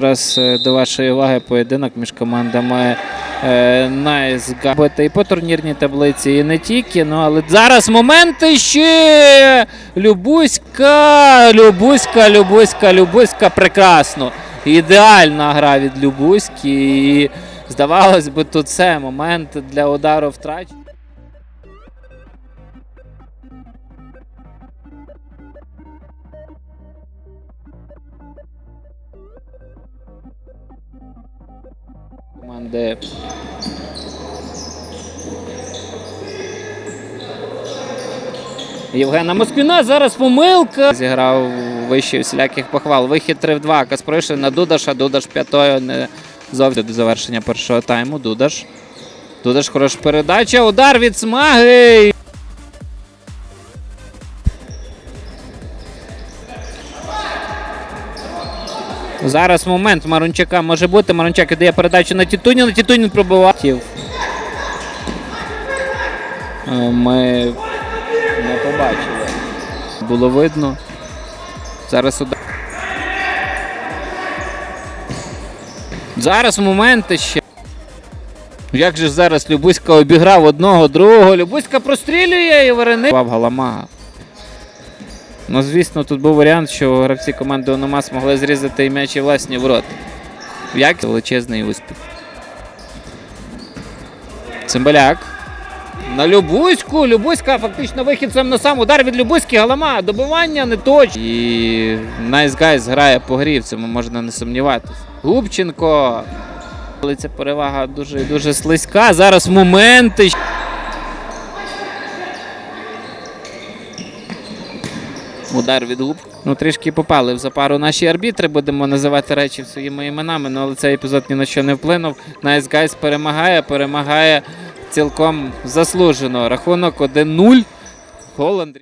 Зараз е, до вашої уваги поєдинок між командами е, Найсгабити і по турнірній таблиці, і не тільки. Ну але зараз моменти ще Любуська, Любуська, Любуська, Любуська. Прекрасно. Ідеальна гра від Любуськи. І здавалось би, тут це момент для удару втрач. Команди. Євгена Москвіна зараз помилка. Зіграв вище всіляких похвал. Вихід 3 в 2. Каспришин на Дудаша. Дудаш п'ятою не зовсім до завершення першого тайму. Дудаш. Дудаш хороша передача. Удар від смаги. Зараз момент Марончака може бути. Марончак віддає передачу на Тітуніна. Тітунін пробивав. Е, Ми не побачили. Було видно. Зараз удар. Зараз моменти ще. Як же зараз Любуська обіграв одного, другого. Любуська прострілює і Варени. Пав Галамага. Ну, звісно, тут був варіант, що гравці команди Ономас могли зрізати і м'яч і власні ворота. Як величезний успіх. Цимбаляк. На Любуську. Любуська фактично вихід сам на сам. Удар від Любуськи, Галама. Добивання не точно. І Nice грає по грі, в цьому можна не сумніватися. Губченко. Але ця перевага дуже дуже слизька. Зараз моменти. Удар від губ. Ну, трішки попали в запару наші арбітри, будемо називати речі своїми іменами, ну, але цей епізод ні на що не вплинув. Nice Guys перемагає, перемагає цілком заслужено. Рахунок 1-0. Гол.